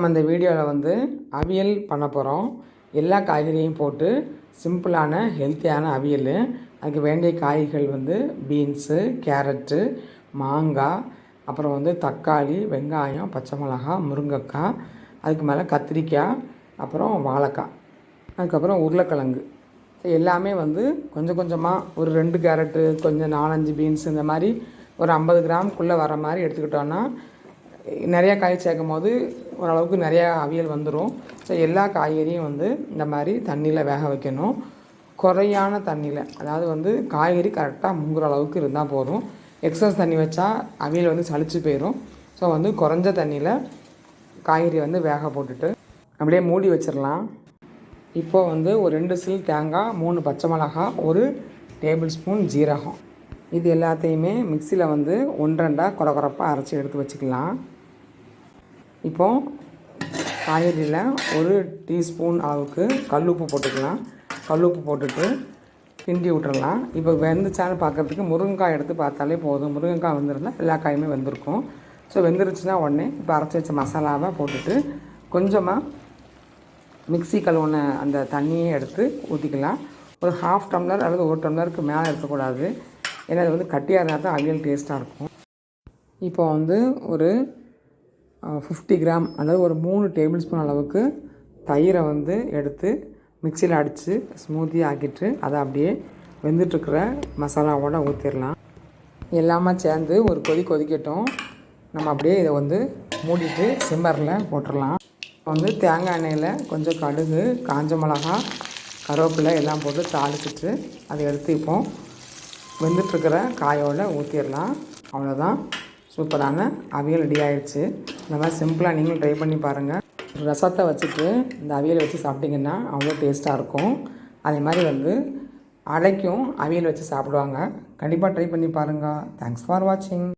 நம்ம இந்த வீடியோவில் வந்து அவியல் பண்ண போகிறோம் எல்லா காய்கறியும் போட்டு சிம்பிளான ஹெல்த்தியான அவியல். அதுக்கு வேண்டிய காய்கள் வந்து பீன்ஸு கேரட்டு மாங்காய் அப்புறம் வந்து தக்காளி வெங்காயம் பச்சை மிளகா முருங்கைக்காய் அதுக்கு மேலே கத்திரிக்காய் அப்புறம் வாழைக்காய் அதுக்கப்புறம் உருளைக்கிழங்கு. எல்லாமே வந்து கொஞ்சம் கொஞ்சமாக ஒரு ரெண்டு கேரட்டு கொஞ்சம் நாலஞ்சு பீன்ஸ் இந்த மாதிரி ஒரு ஐம்பது கிராம்குள்ளே வர மாதிரி எடுத்துக்கிட்டோன்னா நிறையா காய் சேர்க்கும் போது ஓரளவுக்கு நிறையா அவியல் வந்துடும் ஸோ எல்லா காய்கறியும் வந்து இந்த மாதிரி தண்ணியில் வேக வைக்கணும். குறையான தண்ணியில் அதாவது வந்து காய்கறி கரெக்டாக முங்குற அளவுக்கு இருந்தால் போதும். எக்ஸஸ் தண்ணி வச்சா அவியல் வந்து சளிச்சு போயிடும் ஸோ வந்து குறைஞ்ச தண்ணியில் காய்கறி வந்து வேக போட்டுட்டு அப்படியே மூடி வச்சிடலாம் இப்போ வந்து ஒரு ரெண்டு சில் தேங்காய் மூணு பச்சை மிளகாய் ஒரு டேபிள் ஸ்பூன் ஜீரகம். இது எல்லாத்தையுமே மிக்சியில் வந்து ஒன்றரெண்டாக குறகுறப்பாக அரைச்சி எடுத்து வச்சுக்கலாம். இப்போ காய்கறியில் ஒரு டீஸ்பூன் அளவுக்கு கல்லுப்பு போட்டுக்கலாம். கல்லுப்பு போட்டுட்டு கிண்டி விட்டுறலாம். இப்போ வெந்துச்சான்னு பார்க்குறதுக்கு முருங்கைக்காய் எடுத்து பார்த்தாலே போதும். முருங்கைக்காய் வந்திருந்தால் எல்லா காயுமே வெந்திருக்கும். ஸோ வெந்துருச்சுன்னா உடனே இப்போ அரைச்சி வச்ச மசாலாவை போட்டுட்டு கொஞ்சமாக மிக்ஸி கழுவுன அந்த தண்ணியை எடுத்து ஊற்றிக்கலாம் ஒரு ஹாஃப் டம்ளர் அல்லது ஒரு டம்ளருக்கு மேலே இருக்கக்கூடாது. ஏன்னா அது வந்து கட்டியாக இருந்தால் தான் அவியல் டேஸ்ட்டாக இருக்கும். இப்போ வந்து ஒரு ஃபிஃப்டி கிராம் அதாவது ஒரு மூணு டேபிள் ஸ்பூன் அளவுக்கு தயிரை வந்து எடுத்து மிக்சியில் அடித்து ஸ்மூத்தி ஆக்கிட்டு அதை அப்படியே வெந்துட்டுருக்கிற மசாலாவோட ஊற்றிடலாம் எல்லாமே சேர்ந்து ஒரு கொதி கொதிக்கட்டும். நம்ம அப்படியே இதை வந்து மூடிட்டு சிம்மரில் போட்டுடலாம் இப்போ வந்து தேங்காய் எண்ணெயில் கொஞ்சம் கடுகு காஞ்ச மிளகா கருவேப்பிலை எல்லாம் போட்டு தாளிச்சிட்டு அதை எடுத்து இப்போ வெந்துட்டுருக்கிற காயோட ஊற்றிடலாம் அவ்வளோதான் சூப்பரான அவியல் ரெடி ஆயிடுச்சு இந்த மாதிரி சிம்பிளாக நீங்களும் ட்ரை பண்ணி பாருங்கள் ரசத்தை வச்சுட்டு இந்த அவியல் வச்சு சாப்பிட்டிங்கன்னா அவ்வளோ டேஸ்ட்டாக இருக்கும். அதே மாதிரி வந்து அடைக்கும் அவியல் வச்சு சாப்பிடுவாங்க. கண்டிப்பாக ட்ரை பண்ணி பாருங்கள் தேங்க்ஸ் ஃபார் வாட்சிங்